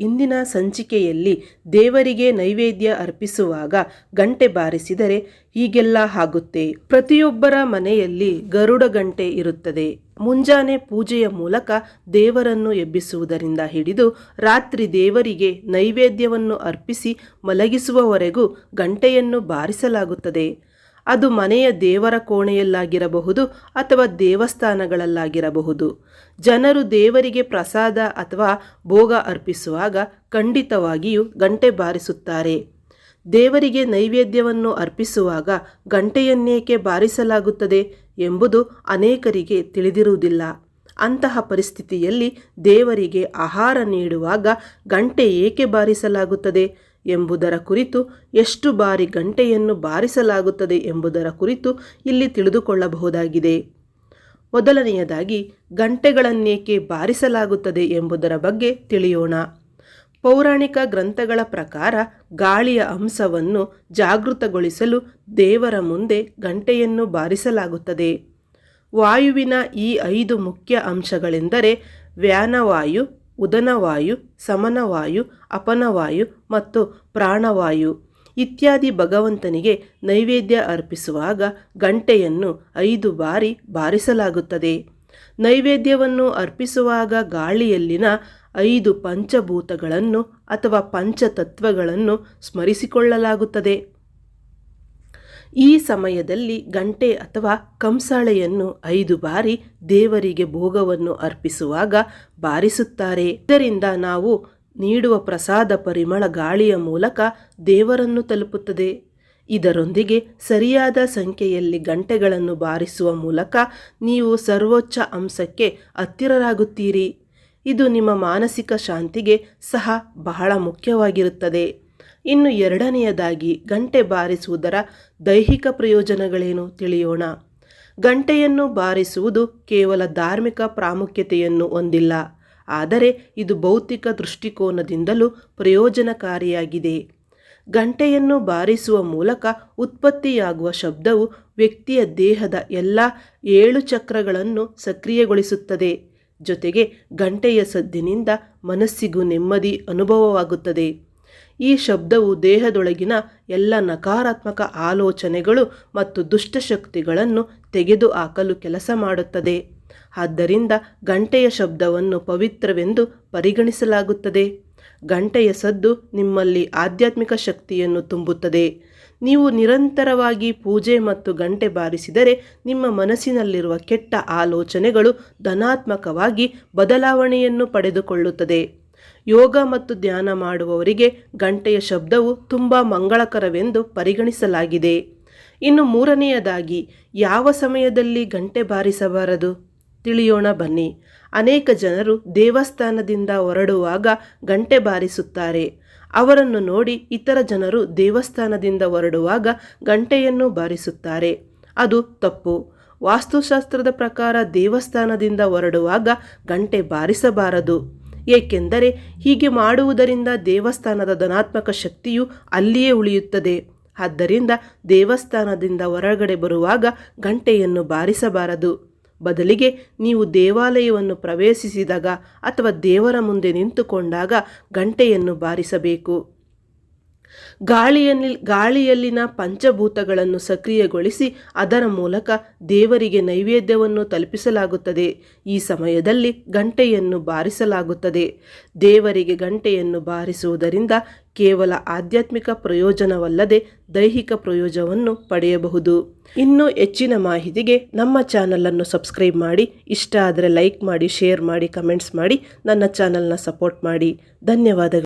ಇಂದಿನ ಸಂಚಿಕೆಯಲ್ಲಿ ದೇವರಿಗೆ ನೈವೇದ್ಯ ಅರ್ಪಿಸುವಾಗ ಗಂಟೆ ಬಾರಿಸಿದರೆ ಹೀಗೆಲ್ಲ ಆಗುತ್ತೆ. ಪ್ರತಿಯೊಬ್ಬರ ಮನೆಯಲ್ಲಿ ಗರುಡ ಗಂಟೆ ಇರುತ್ತದೆ. ಮುಂಜಾನೆ ಪೂಜೆಯ ಮೂಲಕ ದೇವರನ್ನು ಎಬ್ಬಿಸುವುದರಿಂದ ಹಿಡಿದು ರಾತ್ರಿ ದೇವರಿಗೆ ನೈವೇದ್ಯವನ್ನು ಅರ್ಪಿಸಿ ಮಲಗಿಸುವವರೆಗೂ ಗಂಟೆಯನ್ನು ಬಾರಿಸಲಾಗುತ್ತದೆ. ಅದು ಮನೆಯ ದೇವರ ಕೋಣೆಯಲ್ಲಾಗಿರಬಹುದು ಅಥವಾ ದೇವಸ್ಥಾನಗಳಲ್ಲಾಗಿರಬಹುದು. ಜನರು ದೇವರಿಗೆ ಪ್ರಸಾದ ಅಥವಾ ಭೋಗ ಅರ್ಪಿಸುವಾಗ ಖಂಡಿತವಾಗಿಯೂ ಗಂಟೆ ಬಾರಿಸುತ್ತಾರೆ. ದೇವರಿಗೆ ನೈವೇದ್ಯವನ್ನು ಅರ್ಪಿಸುವಾಗ ಗಂಟೆಯನ್ನೇಕೆ ಬಾರಿಸಲಾಗುತ್ತದೆ ಎಂಬುದು ಅನೇಕರಿಗೆ ತಿಳಿದಿರುವುದಿಲ್ಲ. ಅಂತಹ ಪರಿಸ್ಥಿತಿಯಲ್ಲಿ ದೇವರಿಗೆ ಆಹಾರ ನೀಡುವಾಗ ಗಂಟೆ ಏಕೆ ಬಾರಿಸಲಾಗುತ್ತದೆ? ಎಂಬುದರ ಕುರಿತು ಎಷ್ಟು ಬಾರಿ ಗಂಟೆಯನ್ನು ಬಾರಿಸಲಾಗುತ್ತದೆ ಎಂಬುದರ ಕುರಿತು ಇಲ್ಲಿ ತಿಳಿದುಕೊಳ್ಳಬಹುದಾಗಿದೆ. ಮೊದಲನೆಯದಾಗಿ, ಗಂಟೆಗಳನ್ನೇಕೆ ಬಾರಿಸಲಾಗುತ್ತದೆ ಎಂಬುದರ ಬಗ್ಗೆ ತಿಳಿಯೋಣ. ಪೌರಾಣಿಕ ಗ್ರಂಥಗಳ ಪ್ರಕಾರ ಗಾಳಿಯ ಅಂಶವನ್ನು ಜಾಗೃತಗೊಳಿಸಲು ದೇವರ ಮುಂದೆ ಗಂಟೆಯನ್ನು ಬಾರಿಸಲಾಗುತ್ತದೆ. ವಾಯುವಿನ ಈ ಐದು ಮುಖ್ಯ ಅಂಶಗಳೆಂದರೆ ವ್ಯಾನವಾಯು ಉದನವಾಯು, ಸಮನವಾಯು, ಅಪನವಾಯು ಮತ್ತು ಪ್ರಾಣವಾಯು ಇತ್ಯಾದಿ ಭಗವಂತನಿಗೆ ನೈವೇದ್ಯ ಅರ್ಪಿಸುವಾಗ ಗಂಟೆಯನ್ನು ಐದು ಬಾರಿ ಬಾರಿಸಲಾಗುತ್ತದೆ. ನೈವೇದ್ಯವನ್ನು ಅರ್ಪಿಸುವಾಗ ಗಾಳಿಯಲ್ಲಿನ ಐದು ಪಂಚಭೂತಗಳನ್ನು ಅಥವಾ ಪಂಚತತ್ವಗಳನ್ನು ಸ್ಮರಿಸಿಕೊಳ್ಳಲಾಗುತ್ತದೆ. ಈ ಸಮಯದಲ್ಲಿ ಗಂಟೆ ಅಥವಾ ಕಂಸಾಳೆಯನ್ನು ಐದು ಬಾರಿ ದೇವರಿಗೆ ಭೋಗವನ್ನು ಅರ್ಪಿಸುವಾಗ ಬಾರಿಸುತ್ತಾರೆ. ಇದರಿಂದ ನಾವು ನೀಡುವ ಪ್ರಸಾದ ಪರಿಮಳ ಗಾಳಿಯ ಮೂಲಕ ದೇವರನ್ನು ತಲುಪುತ್ತದೆ. ಇದರೊಂದಿಗೆ ಸರಿಯಾದ ಸಂಖ್ಯೆಯಲ್ಲಿ ಗಂಟೆಗಳನ್ನು ಬಾರಿಸುವ ಮೂಲಕ ನೀವು ಸರ್ವೋಚ್ಚ ಅಂಶಕ್ಕೆ ಹತ್ತಿರರಾಗುತ್ತೀರಿ. ಇದು ನಿಮ್ಮ ಮಾನಸಿಕ ಶಾಂತಿಗೆ ಸಹ ಬಹಳ ಮುಖ್ಯವಾಗಿರುತ್ತದೆ. ಇನ್ನು ಎರಡನೆಯದಾಗಿ ಗಂಟೆ ಬಾರಿಸುವುದರ ದೈಹಿಕ ಪ್ರಯೋಜನಗಳೇನು ತಿಳಿಯೋಣ. ಗಂಟೆಯನ್ನು ಬಾರಿಸುವುದು ಕೇವಲ ಧಾರ್ಮಿಕ ಪ್ರಾಮುಖ್ಯತೆಯನ್ನು ಹೊಂದಿಲ್ಲ, ಆದರೆ ಇದು ಭೌತಿಕ ದೃಷ್ಟಿಕೋನದಿಂದಲೂ ಪ್ರಯೋಜನಕಾರಿಯಾಗಿದೆ. ಗಂಟೆಯನ್ನು ಬಾರಿಸುವ ಮೂಲಕ ಉತ್ಪತ್ತಿಯಾಗುವ ಶಬ್ದವು ವ್ಯಕ್ತಿಯ ದೇಹದ ಎಲ್ಲ ಏಳು ಚಕ್ರಗಳನ್ನು ಸಕ್ರಿಯಗೊಳಿಸುತ್ತದೆ. ಜೊತೆಗೆ ಗಂಟೆಯ ಸದ್ದಿನಿಂದ ಮನಸ್ಸಿಗೂ ನೆಮ್ಮದಿ ಅನುಭವವಾಗುತ್ತದೆ. ಈ ಶಬ್ದವು ದೇಹದೊಳಗಿನ ಎಲ್ಲ ನಕಾರಾತ್ಮಕ ಆಲೋಚನೆಗಳು ಮತ್ತು ದುಷ್ಟಶಕ್ತಿಗಳನ್ನು ತೆಗೆದುಹಾಕಲು ಕೆಲಸ ಮಾಡುತ್ತದೆ. ಆದ್ದರಿಂದ ಗಂಟೆಯ ಶಬ್ದವನ್ನು ಪವಿತ್ರವೆಂದು ಪರಿಗಣಿಸಲಾಗುತ್ತದೆ. ಗಂಟೆಯ ಸದ್ದು ನಿಮ್ಮಲ್ಲಿ ಆಧ್ಯಾತ್ಮಿಕ ಶಕ್ತಿಯನ್ನು ತುಂಬುತ್ತದೆ. ನೀವು ನಿರಂತರವಾಗಿ ಪೂಜೆ ಮತ್ತು ಗಂಟೆ ಬಾರಿಸಿದರೆ ನಿಮ್ಮ ಮನಸ್ಸಿನಲ್ಲಿರುವ ಕೆಟ್ಟ ಆಲೋಚನೆಗಳು ಧನಾತ್ಮಕವಾಗಿ ಬದಲಾವಣೆಯನ್ನು ಪಡೆದುಕೊಳ್ಳುತ್ತದೆ. ಯೋಗ ಮತ್ತು ಧ್ಯಾನ ಮಾಡುವವರಿಗೆ ಗಂಟೆಯ ಶಬ್ದವು ತುಂಬ ಮಂಗಳಕರವೆಂದು ಪರಿಗಣಿಸಲಾಗಿದೆ. ಇನ್ನು ಮೂರನೆಯದಾಗಿ, ಯಾವ ಸಮಯದಲ್ಲಿ ಗಂಟೆ ಬಾರಿಸಬಾರದು? ತಿಳಿಯೋಣ ಬನ್ನಿ. ಅನೇಕ ಜನರು ದೇವಸ್ಥಾನದಿಂದ ಹೊರಡುವಾಗ ಗಂಟೆ ಬಾರಿಸುತ್ತಾರೆ. ಅವರನ್ನು ನೋಡಿ ಇತರ ಜನರು ದೇವಸ್ಥಾನದಿಂದ ಹೊರಡುವಾಗ ಗಂಟೆಯನ್ನು ಬಾರಿಸುತ್ತಾರೆ. ಅದು ತಪ್ಪು. ವಾಸ್ತುಶಾಸ್ತ್ರದ ಪ್ರಕಾರ ದೇವಸ್ಥಾನದಿಂದ ಹೊರಡುವಾಗ ಗಂಟೆ ಬಾರಿಸಬಾರದು. ಏಕೆಂದರೆ ಹೀಗೆ ಮಾಡುವುದರಿಂದ ದೇವಸ್ಥಾನದ ಧನಾತ್ಮಕ ಶಕ್ತಿಯು ಅಲ್ಲಿಯೇ ಉಳಿಯುತ್ತದೆ. ಆದ್ದರಿಂದ ದೇವಸ್ಥಾನದಿಂದ ಹೊರಗಡೆ ಬರುವಾಗ ಗಂಟೆಯನ್ನು ಬಾರಿಸಬಾರದು. ಬದಲಿಗೆ ನೀವು ದೇವಾಲಯವನ್ನು ಪ್ರವೇಶಿಸಿದಾಗ ಅಥವಾ ದೇವರ ಮುಂದೆ ನಿಂತುಕೊಂಡಾಗ ಗಂಟೆಯನ್ನು ಬಾರಿಸಬೇಕು. ಗಾಳಿಯಲ್ಲಿ ಗಾಳಿಯಲ್ಲಿನ ಪಂಚಭೂತಗಳನ್ನು ಸಕ್ರಿಯಗೊಳಿಸಿ ಅದರ ಮೂಲಕ ದೇವರಿಗೆ ನೈವೇದ್ಯವನ್ನು ತಲುಪಿಸಲಾಗುತ್ತದೆ. ಈ ಸಮಯದಲ್ಲಿ ಗಂಟೆಯನ್ನು ಬಾರಿಸಲಾಗುತ್ತದೆ. ದೇವರಿಗೆ ಗಂಟೆಯನ್ನು ಬಾರಿಸುವುದರಿಂದ ಕೇವಲ ಆಧ್ಯಾತ್ಮಿಕ ಪ್ರಯೋಜನವಲ್ಲದೆ ದೈಹಿಕ ಪ್ರಯೋಜನವನ್ನು ಪಡೆಯಬಹುದು. ಇನ್ನೂ ಹೆಚ್ಚಿನ ಮಾಹಿತಿಗೆ ನಮ್ಮ ಚಾನಲನ್ನು ಸಬ್ಸ್ಕ್ರೈಬ್ ಮಾಡಿ, ಇಷ್ಟ ಆದರೆ ಲೈಕ್ ಮಾಡಿ, ಶೇರ್ ಮಾಡಿ, ಕಮೆಂಟ್ಸ್ ಮಾಡಿ, ನನ್ನ ಚಾನಲ್ನ ಸಪೋರ್ಟ್ ಮಾಡಿ. ಧನ್ಯವಾದಗಳು.